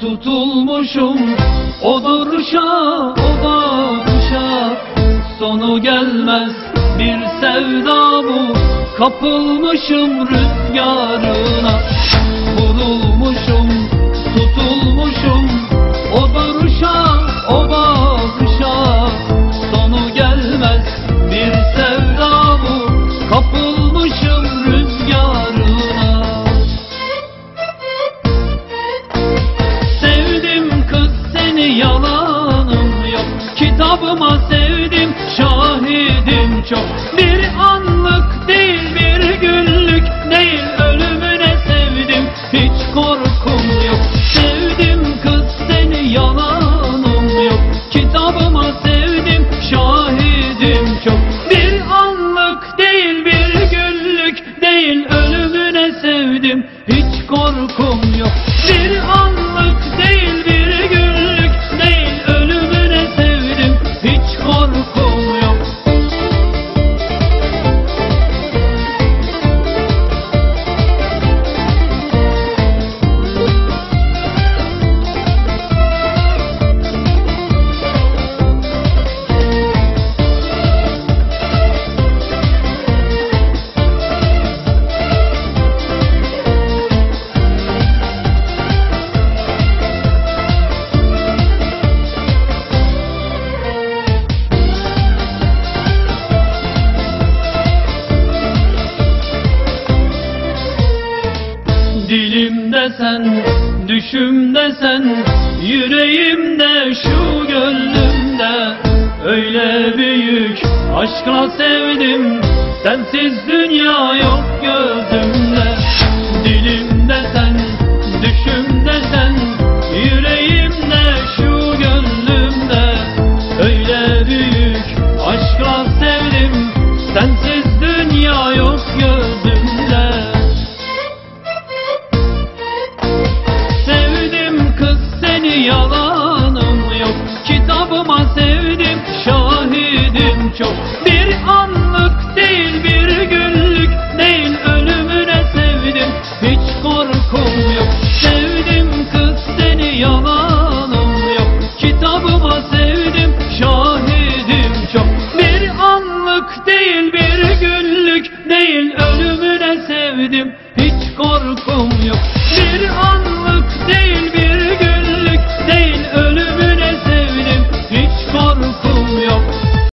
Tutulmuşum o duruşa o bakışa Sonu gelmez. Bir sevda bu Kapılmışım rüzgarına. Vurulmuşum tutulmuşum Kitabıma sevdim şahidim çok. Bir anlık değil bir günlük değil Ölümüne sevdim. Hiç korkum yok. Sevdim kız seni yalanım yok. Kitabıma sevdim şahidim çok. Bir anlık değil bir günlük değil Ölümüne sevdim. Hiç korkum yok Dilimde sen, düşümde sen, yüreğimde şu gönlümde Öyle büyük aşkla sevdim, sensiz dünya yok gözümde. Dilimde sen, düşümde sen, yüreğimde şu gönlümde Öyle büyük aşkla sevdim, sensiz dünya yok gözümde değil Ölümüne sevdim. Hiç korkum yok. Bir